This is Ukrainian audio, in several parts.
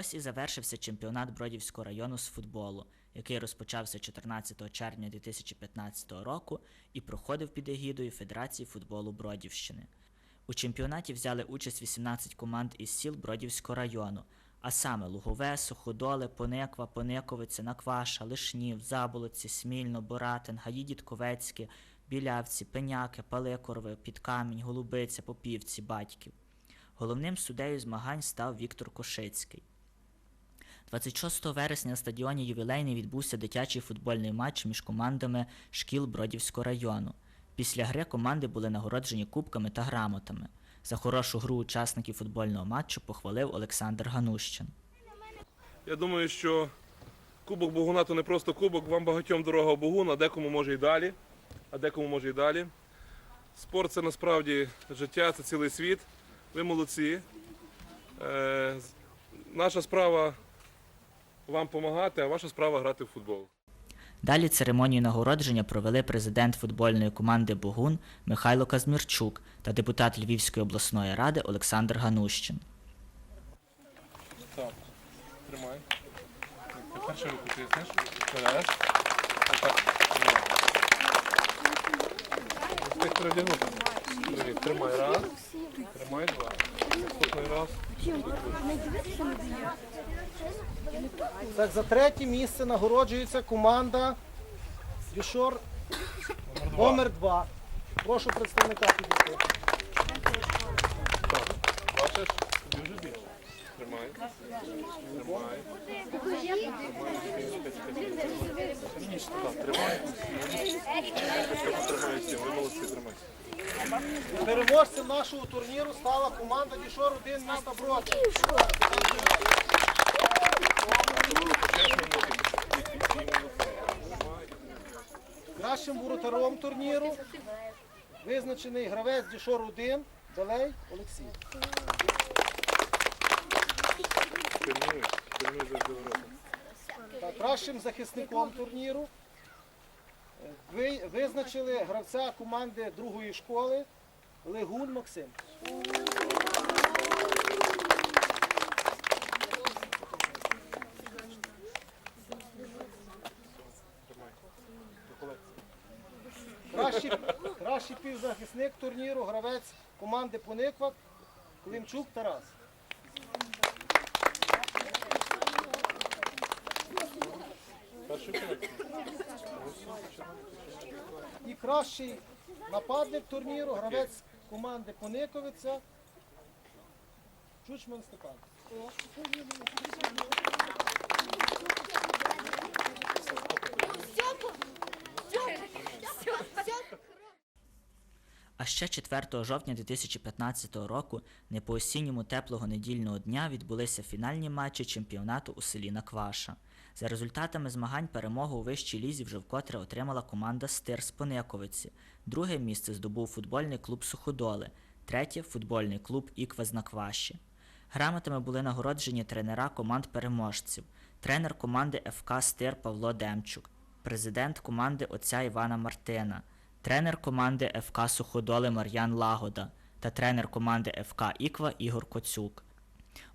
Ось і завершився чемпіонат Бродівського району з футболу, який розпочався 14 червня 2015 року і проходив під егідою Федерації футболу Бродівщини. У чемпіонаті взяли участь 18 команд із сіл Бродівського району, а саме Лугове, Суходоле, Пониква, Пониковиця, Накваша, Лишнів, Заболоці, Смільно, Боратин, Гаї Дідковецьке, Білявці, Пеняки, Паликорове, Підкамінь, Голубиця, Попівці, Батьків. Головним суддею змагань став Віктор Кошицький. 26 вересня на стадіоні Ювілейний відбувся дитячий футбольний матч між командами шкіл Бродівського району. Після гри команди були нагороджені кубками та грамотами. За хорошу гру учасників футбольного матчу похвалив Олександр Ганущин. Я думаю, що Кубок Богуна то не просто кубок, вам багатьом дорога в Богун, декому може і далі. А декому може і далі. Спорт це насправді життя, це цілий світ. Ви молодці. Е, наша справа вам допомагати, а ваша справа грати в футбол. Далі церемонію нагородження провели президент футбольної команди Богун Михайло Казмірчук та депутат Львівської обласної ради Олександр Ганущин. Так, тримай. Першу руку тиснеш. Вперед. Отак. Передягнути. Привіт. Тримай раз. Тримай два. Наступний раз. Так, за третє місце нагороджується команда Дюшор номер 2. Прошу представника підійти. Бачиш? Вже більше. Тримай. Тримай. Тримай. Тримай. Ви тримай. Переможцем нашого турніру стала команда Дюшор 1 міста Брод. Кращим воротаром турніру визначений гравець Дюшор 1 Белей Олексій. Та кращим захисником турніру е, визначили гравця команди другої школи Легун Максим. Кращий, кращий півзахисник турніру, гравець команди Пониква Климчук Тарас. І кращий нападник турніру, гравець команди Пониковиця Чучман Степан. А ще 4 жовтня 2015 року, не по осінньому теплого недільного дня, відбулися фінальні матчі чемпіонату у селі Накваша. За результатами змагань перемогу у вищій лізі вже вкотре отримала команда Стир з Пониковиці. Друге місце здобув футбольний клуб Суходоли, третє футбольний клуб Іква з Накваші. Грамотами були нагороджені тренера команд переможців, тренер команди ФК Стир Павло Демчук, президент команди отця Івана Мартина, тренер команди ФК Суходоли Мар'ян Лагода та тренер команди ФК Іква Ігор Коцюк.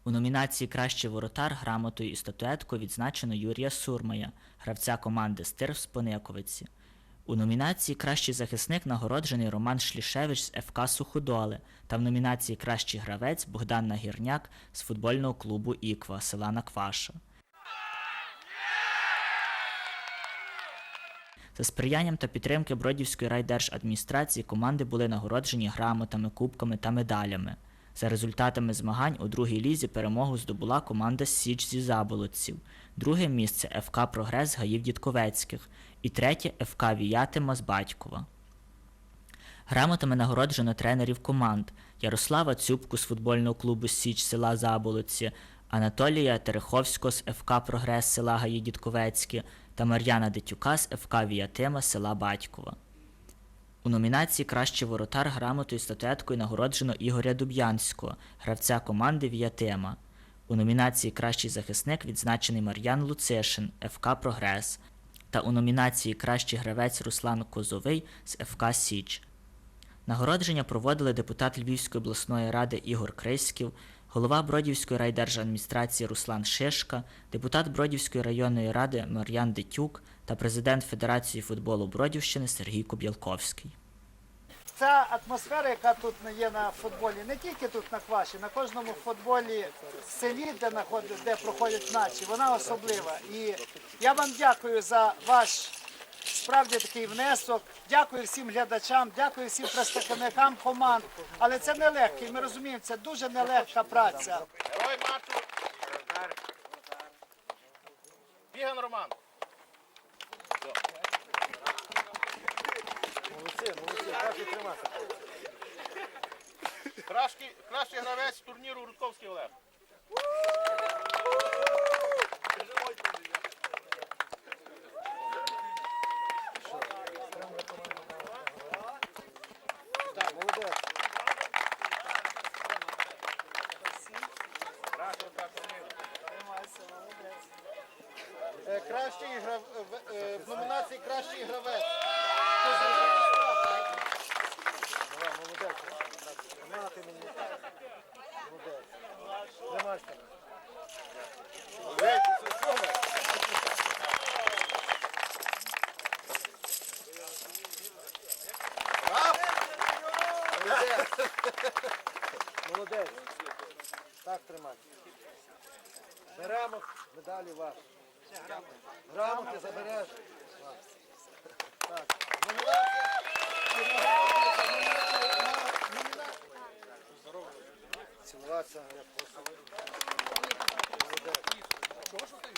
У номінації Кращий воротар грамотою і статуеткою відзначено Юрія Сурмая, гравця команди Стир з Пониковиці. У номінації Кращий захисник нагороджений Роман Шлішевич з ФК Суходоли та в номінації Кращий гравець Богдан Нагірняк з футбольного клубу Іква села Накваша. За сприянням та підтримки Бродівської райдержадміністрації команди були нагороджені грамотами, кубками та медалями. За результатами змагань у другій лізі перемогу здобула команда Січ зі Заболотців, друге місце ФК Прогрес Гаїв Дідковецьких і третє ФК Віятима з Батькова. Грамотами нагороджено тренерів команд Ярослава Цюбку з футбольного клубу Січ села Заболотці, Анатолія Тереховського з ФК Прогрес села Гаї Дідковецьке та Мар'яна Дитюка з ФК Віятима села Батькова. У номінації Кращий воротар грамотою статуеткою нагороджено Ігоря Дуб'янського, гравця команди Віятема. У номінації Кращий захисник відзначений Мар'ян Луцишин, ФК Прогрес. Та у номінації Кращий гравець Руслан Козовий з ФК Січ. Нагородження проводили депутат Львівської обласної ради Ігор Криськів, голова Бродівської райдержадміністрації Руслан Шишка, депутат Бродівської районної ради Мар'ян Дитюк та президент Федерації футболу Бродівщини Сергій Коб'ялковський. Ця атмосфера, яка тут є на футболі, не тільки тут на Кваші, на кожному футболі в селі, де, де проходять матчі, вона особлива. І я вам дякую за ваш справді такий внесок. Дякую всім глядачам, дякую всім представникам команд. Але це нелегко, і ми розуміємо, це дуже нелегка праця. Герой матчу. Біган Роман. Кращий, кращий гравець турніру Рудковський Олег. Кращий грав... е, в номінації кращий гравець. Молодець. Так тримати. Беремо медалі ваші. Грамоти забереш. Так. Цілуватися, як просто. Чого ж ти?